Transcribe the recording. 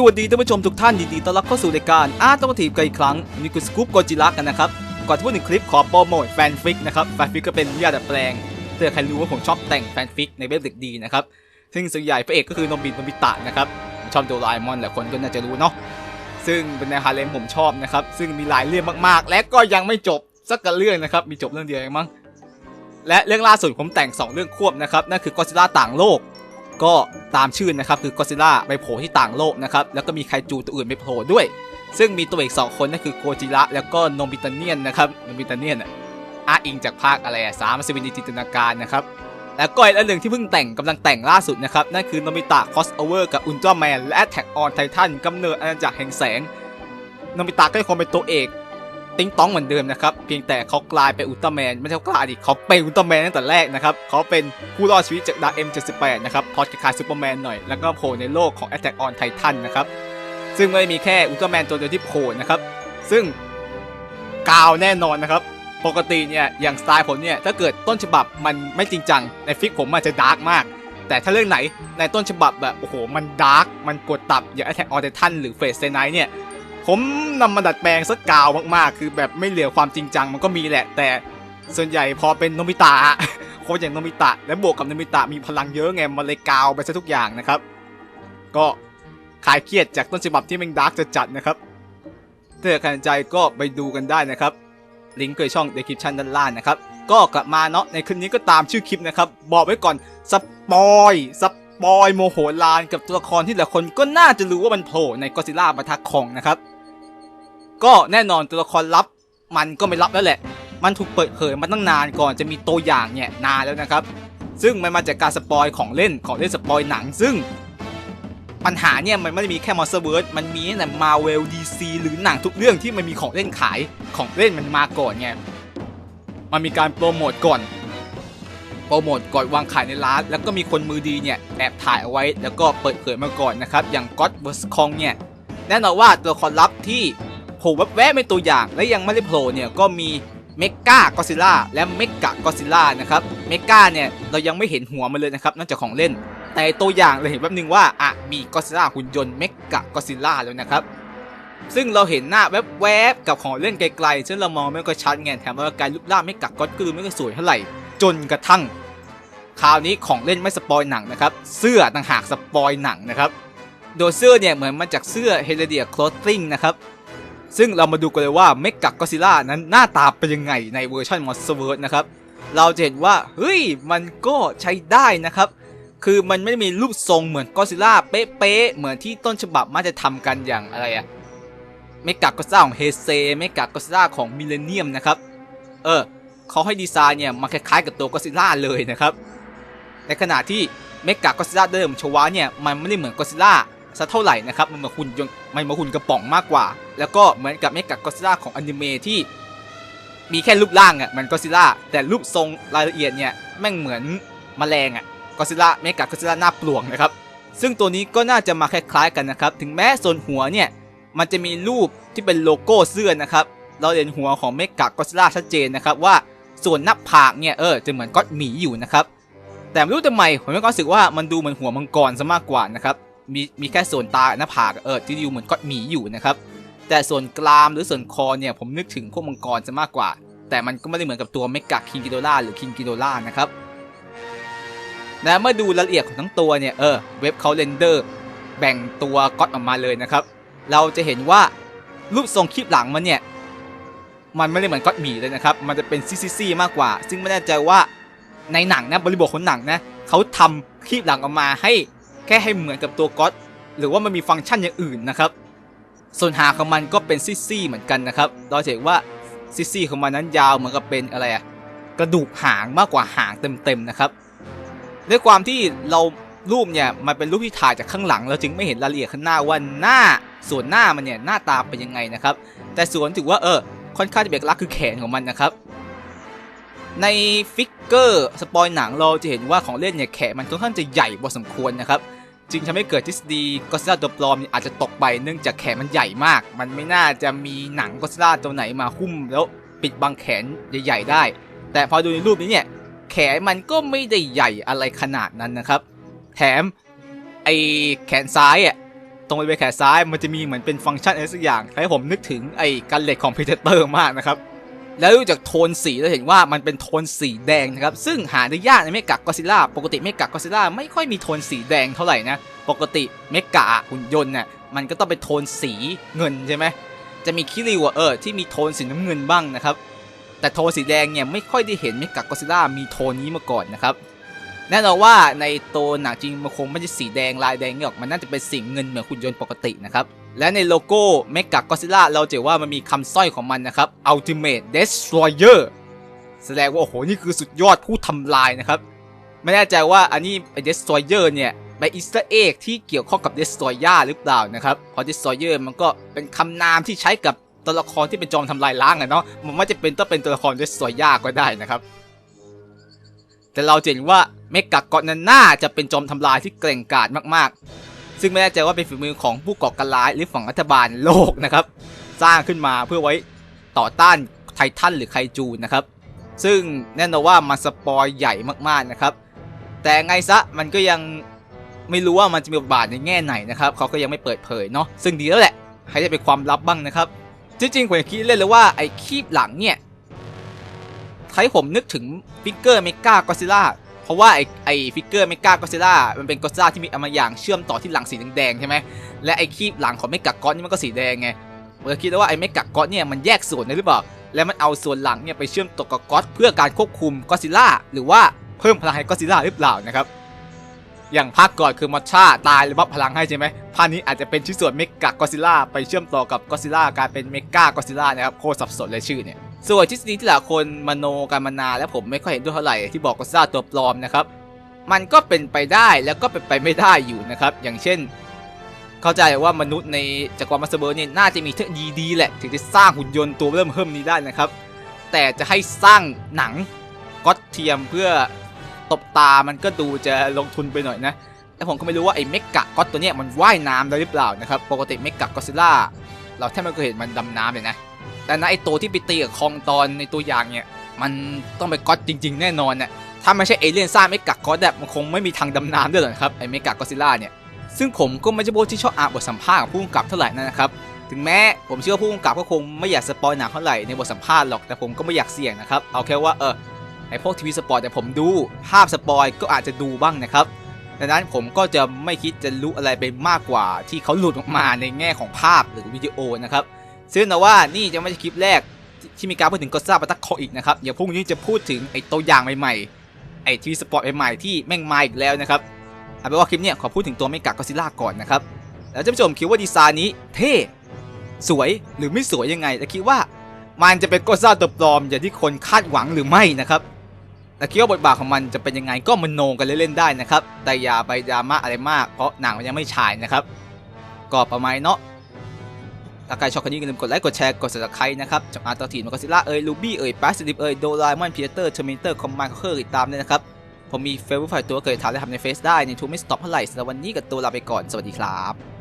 สวัสดีท่านผู้ชมทุกท่านยินดีต้อนรับเข้าสู่รายการอาร์ตวัตถีบกันอีกครั้งนี่คือสกู๊ปโกจิระกันนะครับ ก่อนที่พูดถึงคลิปขอโปรโมทแฟนฟิกนะครับ แฟนฟิกก็เป็นวิยาดัดแปลงเตือใครรู้ว่าผมชอบแต่งแฟนฟิกในเว็บเด็กดีนะครับ ซึ่งส่วนใหญ่พระเอกก็คือโนบิโนบิตะนะครับ ชอบโดราเอมอนหลายคนก็น่าจะรู้เนาะ ซึ่งเป็นแนวฮาเลมผมชอบนะครับ ซึ่งมีหลายเรื่องมากๆ และก็ยังไม่จบสักกะเรื่องนะครับ มีจบเรื่องเดียวเองมั้ง และเรื่องล่าสุดผมแต่ง 2 เรื่องควบนะครับ นั่นคือกอซิล่าต่างโลก ก็ตามชื่อนะครับคือกอซิล่าไปโผล่ที่ต่างโลกนะครับแล้วก็มีไคจูตัวอื่นไปโผล่ด้วย ซึ่งมีตัวเอกสองคนนั่นคือโกจิระแล้วก็โนบิตาเนียนนะครับโนบิตาเนียนอะอ้างอิงจากภาคอะไรอะสามสวินจินตนาการนะครับแล้วก็อีกอันหนึ่งที่เพิ่งแต่งกำลังแต่งล่าสุดนะครับ นั่นคือโนบิตะคอสโอเวอร์กับอุลตร้าแมนและแท็กออนไททันกำเนิดอาณาจักรแห่งแสงโนบิตะก็ยังคงเป็นตัวเอก ติ้งต้องเหมือนเดิมนะครับ เพียงแต่เขากลายเป็นอุลตร้าแมนไม่ใช่กลายดิเขาเป็นอุลตร้าแมนตั้งแต่แรกนะครับเขาเป็นผู้รอดชีวิตจากดาร์เอ็มเจ็ดสิบแปดนะครับพอดคลายซูเปอร์แมนหน่อยแล้วก็โผล่ในโลกของ Attack on Titan นะครับซึ่งไม่มีแค่อุลตร้าแมนตัวเดียวที่โผล่นะครับซึ่งกาวแน่นอนนะครับปกติเนี่ยอย่างสไตล์ผมเนี่ยถ้าเกิดต้นฉบับมันไม่จริงจังในฟิกผมอาจจะดาร์กมาก แต่ถ้าเรื่องไหนในต้นฉบับแบบโอ้โหมันดาร์กมันกดตับอย่าง Attack on Titan หรือ Fate Stay Night เนี่ย ผมนำมาดัดแปลงสักกาวมากๆ คือแบบไม่เหลือความจริงจังมันก็มีแหละ แต่ส่วนใหญ่พอเป็นโนบิตะคนอย่างโนบิตะ และบวกกับโนบิตะมีพลังเยอะไงมันเลยกาวไปซะทุกอย่างนะครับ ก็คลายเครียดจากต้นฉบับที่แมันดาร์กจะจัดนะครับถ้าใครสนใจก็ไปดูกันได้นะครับ ลิงก์เกยช่อง description ด้านล่างนะครับ ก็กลับมาเนาะในคลิปนี้ก็ตามชื่อคลิปนะครับ บอกไว้ก่อนสปอยสปอยโมโหลานกับตัวละครที่หลายคนก็น่าจะรู้ว่ามันโผล่ในก็ซิล่าปะทะคองนะครับ ก็แน่นอนตัวละครลับมันก็ไม่ลับแล้วแหละ มันถูกเปิดเผยมาตั้งนานก่อนจะมีตัวอย่างเนี่ยนานแล้วนะครับ ซึ่งมันมาจากการสปอยของเล่นของเล่นสปอยหนัง ซึ่ง ปัญหาเนี่ยมันไม่ได้มีแค่ Monster v e r s e มันมีตั้งแต่ Marvel DC หรือหนังทุกเรื่องที่มันมีของเล่นขายของเล่นมันมาก่อนไงมันมีการโปรโมทก่อนโปรโมทก่อนวางขายในร้าน แล้วก็มีคนมือดีเนี่ยแอบถ่ายเอาไว้แล้วก็เปิดเผยมาก่อนนะครับ อย่าง God vs Kong เนี่ยแน่นอนว่าตัวละครลับที่ โผล่แวบๆเป็นตัวอย่าง และยังไม่ได้โผล่เนี่ยก็มีเมกากอซิล่าและเมกากอซิล่านะครับเมกาเนี่ยเรายังไม่เห็นหัวมันเลยนะครับนอกจากของเล่น แต่ตัวอย่างเราเห็นแป๊บนึงว่าอะมีกอซิล่าหุ่นยนต์เมกากอซิล่าแล้วนะครับซึ่งเราเห็นหน้าแวบๆกับของเล่นไกลๆซึ่งเรามองไม่ค่อยชัดไงแถมว่าการรูปร่างเมกากอสก็ดูไม่ค่อยสวยเท่าไหร่จนกระทั่งคราวนี้ของเล่นไม่สปอยหนังนะครับ เสื้อต่างหากสปอยหนังนะครับ โดยเสื้อเนี่ยเหมือนมาจากเสื้อ h e r e d i a Clothing นะครับ ซึ่งเรามาดูกันเลยว่าเมกะก็ซิล่านั้นหน้าตาเป็นยังไงในเวอร์ชัน Monsterverse นะครับ เราจะเห็นว่า เฮ้ย มันก็ใช้ได้นะครับ คือมันไม่ได้มีรูปทรงเหมือนก็ซิล่าเป๊ะๆ เหมือนที่ต้นฉบับมักจะทำกันอย่างอะไรอะเมกะก็ซิล่าของเฮเซเมกะก็ซิล่าของมิเลเนียมนะครับ เออเขาให้ดีไซน์เนี่ยมาคล้ายๆกับตัวก็ซิล่าเลยนะครับ ในขณะที่เมกะก็ซิล่าเดิมชวาเนี่ยมันไม่ได้เหมือนก็ซิล่า สักเท่าไหร่นะครับมันมือนหุ่นยนต์มันมือนหุ่นกระป๋องมากกว่า แล้วก็เหมือนกับเมกะก็ซิล่าของอนิเมะที่มีแค่รูปร่างอะมันก็ซิล่าแต่รูปทรงรายละเอียดเนี่ยแม่งเหมือนแมลงอะก็ซิล่าเมกะก็ซิล่าหน้าปลวงนะครับซึ่งตัวนี้ก็น่าจะมาคล้ายๆกันนะครับถึงแม้ส่วนหัวเนี่ยมันจะมีรูปที่เป็นโลโก้เสื้อนะครับเราเห็นหัวของเมกะก็ซิล่าชัดเจนนะครับว่าส่วนหน้าผากเนี่ยเออจะเหมือนก็อดหมีอยู่นะครับแต่ไม่รู้ทำไมผมมีความรู้สึกว่ามันดูเหมือนหัวมังกรซะมากกว่านะครับ มีมีแค่ส่วนตาหน้าผากเออที่ดูเหมือนก็อดหมีอยู่นะครับ แต่ส่วนกรามหรือส่วนคอเนี่ยผมนึกถึงพวกมังกรซะมากกว่า แต่มันก็ไม่ได้เหมือนกับตัวเมกะคิงกิโดล่าหรือคิงกิโดล่านะครับและเมื่อดูรายละเอียดของทั้งตัวเนี่ยเออเว็บเขาเรนเดอร์แบ่งตัวก็อดออกมาเลยนะครับ เราจะเห็นว่ารูปทรงคลิปหลังมันเนี่ยมันไม่ได้เหมือนก็อดหมีเลยนะครับ มันจะเป็นซีๆมากกว่า ซึ่งไม่แน่ใจว่าในหนังนะบริบทของหนังนะเขาทำคลิปหลังออกมาให้ แค่ให้เหมือนกับตัวก๊อตหรือว่ามันมีฟังก์ชันอย่างอื่นนะครับ ส่วนหางของมันก็เป็นซี่ๆเหมือนกันนะครับเราจะเห็นว่าซี่ของมันนั้นยาวเหมือนกับเป็นอะไรอะกระดูกหางมากกว่าหางเต็มๆนะครับด้วยความที่เรารูปเนี่ยมันเป็นรูปที่ถ่ายจากข้างหลัง เราจึงไม่เห็นรายละเอียดข้างหน้าว่าหน้าส่วนหน้ามันเนี่ยหน้าตาเป็นยังไงนะครับ แต่ส่วนถือว่าเออค่อนข้างจะเป็นเอกลักษณ์คือแขนของมันนะครับ ในฟิกเกอร์สปอยหนังเราจะเห็นว่าของเล่นเนี่ยแขนมันค่อนข้างจะใหญ่พอสมควรนะครับ จึงทำให้เกิดทฤษฎีก็ซิล่าตัวปลอมเนี่อาจจะตกไปเนื่องจากแขนมันใหญ่มาก มันไม่น่าจะมีหนังก็ซิล่าตัวไหนมาหุ้มแล้วปิดบังแขนใหญ่ๆได้ แต่พอดูในรูปนี้เนี่ยแขนมันก็ไม่ได้ใหญ่อะไรขนาดนั้นนะครับ แถมไอแขนซ้ายอะตรงบริเวณแขนซ้ายมันจะมีเหมือนเป็นฟังก์ชันอะไรสักอย่างให้ผมนึกถึงไอ้กันเหล็กของพีเตอร์มากนะครับ แล้วดูจากโทนสีเราเห็นว่ามันเป็นโทนสีแดงนะครับ ซึ่งหาได้ยากในเมกะก็ซิล่าปกติเมกะก็ซิล่าไม่ค่อยมีโทนสีแดงเท่าไหร่นะ ปกติเมกะหุ่นยนต์น่ะมันก็ต้องเป็นโทนสีเงินใช่ไหมจะมีคิริวะเออที่มีโทนสีน้ำเงินบ้างนะครับ แต่โทนสีแดงเนี่ยไม่ค่อยได้เห็นเมกะก็ซิล่ามีโทนนี้มาก่อนนะครับแน่นอนว่าในตัวหนังจริงมันคงไม่ใช่สีแดงลายแดงนี่หรอกมันน่าจะเป็นสีเงินเหมือนหุ่นยนต์ปกตินะครับ และในโลโก้เมกะก็ซิล่าเราจะเห็นว่ามันมีคำสร้อยของมันนะครับ Ultimate Destroyer แสดงว่าโอ้โหนี่คือสุดยอดผู้ทำลายนะครับ ไม่แน่ใจว่าอันนี้ไอ้ Destroyer เนี่ยเป็นอีสต์เอกที่เกี่ยวข้องกับ Destroyer หรือเปล่านะครับเพราะ Destroyer มันก็เป็นคำนามที่ใช้กับตัวละครที่เป็นจอมทำลายล้างอะเนาะมันไม่จะเป็นต้องเป็นตัวละคร Destroyer ก็ได้นะครับ แต่เราจะเห็นว่าเมกะกอนันน่าจะเป็นจอมทำลายที่เกร่งกาจมากๆ ซึ่งไม่แน่ใจว่าเป็นฝีมือของผู้ก่อการร้ายหรือฝั่งรัฐบาลโลกนะครับ สร้างขึ้นมาเพื่อไว้ต่อต้านไททันหรือไคจูนะครับ ซึ่งแน่นอนว่ามันสปอยใหญ่มากๆนะครับ แต่ไงซะมันก็ยังไม่รู้ว่ามันจะมีบทบาทในแง่ไหนนะครับเขาก็ยังไม่เปิดเผยเนาะซึ่งดีแล้วแหละให้ได้เป็นความลับบ้างนะครับ จริงๆผมคิดเล่นเลยว่าไอ้คีบหลังเนี่ยให้ผมนึกถึงฟิกเกอร์เมกากอซิล่า เพราะว่าไอ้ไอ้ฟิกเกอร์เมกากอซิล่ามันเป็นกอซิล่าที่มีอมาอย่างเชื่อมต่อที่หลังสีแดงๆใช่ไหมและไอ้คีบหลังของเมกากอนนี่มันก็สีแดงไงผมก็คิดว่าไอ้เมกากอนเนี่ยมันแยกส่วนได้หรือเปล่าและมันเอาส่วนหลังเนี่ยไปเชื่อมต่อกับก็อตเพื่อการควบคุมก็อซิล่าหรือว่าเพิ่มพลังให้ก็อซิล่าหรือเปล่านะครับ อย่างภาคก่อนคือมอชชาตายแล้วบัฟพลังให้ใช่ไหมภาคนี้อาจจะเป็นชิ้นส่วนเมกะกอซิล่าไปเชื่อมต่อกับกอซิล่ากลายเป็นเมกากอซิล่านะครับโคตรสับสนเลยชื่อเนี่ยส่วนทฤษฎีที่หลายคนมโนกันมานานและผมไม่ค่อยเห็นด้วยเท่าไหร่ที่บอกกอซิล่าตัวปลอมนะครับมันก็เป็นไปได้แล้วก็เป็นไปไม่ได้อยู่นะครับอย่างเช่น เข้าใจว่ามนุษย์ในจักรวาลมาสเตอร์เบินี่ยน่าจะมีเทคโนโลยีดีแหละถึงจะสร้างหุ่นยนต์ตัวเริ่มเพิ่มนี้ได้นะครับแต่จะให้สร้างหนังก็เทียมเพื่อ ตบตามันก็ดูจะลงทุนไปหน่อยนะแต่ผมก็ไม่รู้ว่าไอ้เมกะก็อตตัวเนี้ยมันว่ายน้ำได้หรือเปล่านะครับปกติเมกะก็ซิล่าเราแทบไม่เคยเห็นมันดำน้ำเลยนะแต่นะไอ้ตัวที่ไปตีกับคองตอนในตัวอย่างเนี่ยมันต้องเป็นก็อตจริง ๆ แน่นอนนะถ้าไม่ใช่เอเลี่ยนสร้างเมกะก็อตแบบมันคงไม่มีทางดำน้ำด้วยหรอกครับไอ้เมกะก็ซิล่าเนี่ยซึ่งผมก็ไม่ใช่พวกที่ชอบอ่านบทสัมภาษณ์ของผู้กำกับเท่าไหร่นะครับถึงแม้ผมเชื่อว่าผู้กำกับก็คงไม่อยากสปอยหนังเท่าไหร่ในบทสัมภาษณ์หรอกแต่ผมก็ไม่อยากเสี่ยงนะครับเอาแค่ว่าเออ ไอพวกทีวีสปอร์ตแต่ผมดูภาพสปอยก็อาจจะดูบ้างนะครับดังนั้นผมก็จะไม่คิดจะรู้อะไรไปมากกว่า ที่เขาหลุดออกมาในแง่ของภาพหรือวิดีโอนะครับซึ่งนะว่านี่จะไม่ใช่คลิปแรกที่มีการพูดถึงก็ซ่าปัตตคออีกนะครับเดี๋ยวพรุ่งนี้จะพูดถึงไอตัวอย่างใหม่ๆไอทีวีสปอร์ตใหม่ๆที่แม่งมาอีกแล้วนะครับเอาเป็นว่าคลิปเนี้ยขอพูดถึงตัวเมกะก็ซิล่าก่อนนะครับแล้วท่านผู้ชมคิดว่าดีไซน์นี้เท่สวยหรือไม่สวยยังไงแต่คิดว่ามันจะเป็นก็ซ่าตัวปลอมอย่างที่คนคาดหวังหรือไม่นะครับ และคิดว่าบทบาทของมันจะเป็นยังไงก็มันโนกันเล่นๆได้นะครับ แต่อย่าไปดราม่าอะไรมาก เพราะหนังมันยังไม่ฉายนะครับ ก็ประมาณเนาะถ้าใครชอบคลิปนี้อย่าลืมกดไลค์ กดแชร์ กด subscribe นะครับจากอาร์ตทีนมักซิล่าเอ่ยลูบี้เอ่ยปาสติฟเอ่ยโดรามอนพีเตอร์เทอร์มิเตอร์คอมมานด์เคอร์ติดตามด้วยนะครับ ผมมีเฟซบุ๊กฝ่ายตัวเคยถามและทำในเฟซได้ในทูไม่สต็อปเท่าไหร่สำหรับวันนี้กับตัวลาไปก่อน สวัสดีครับ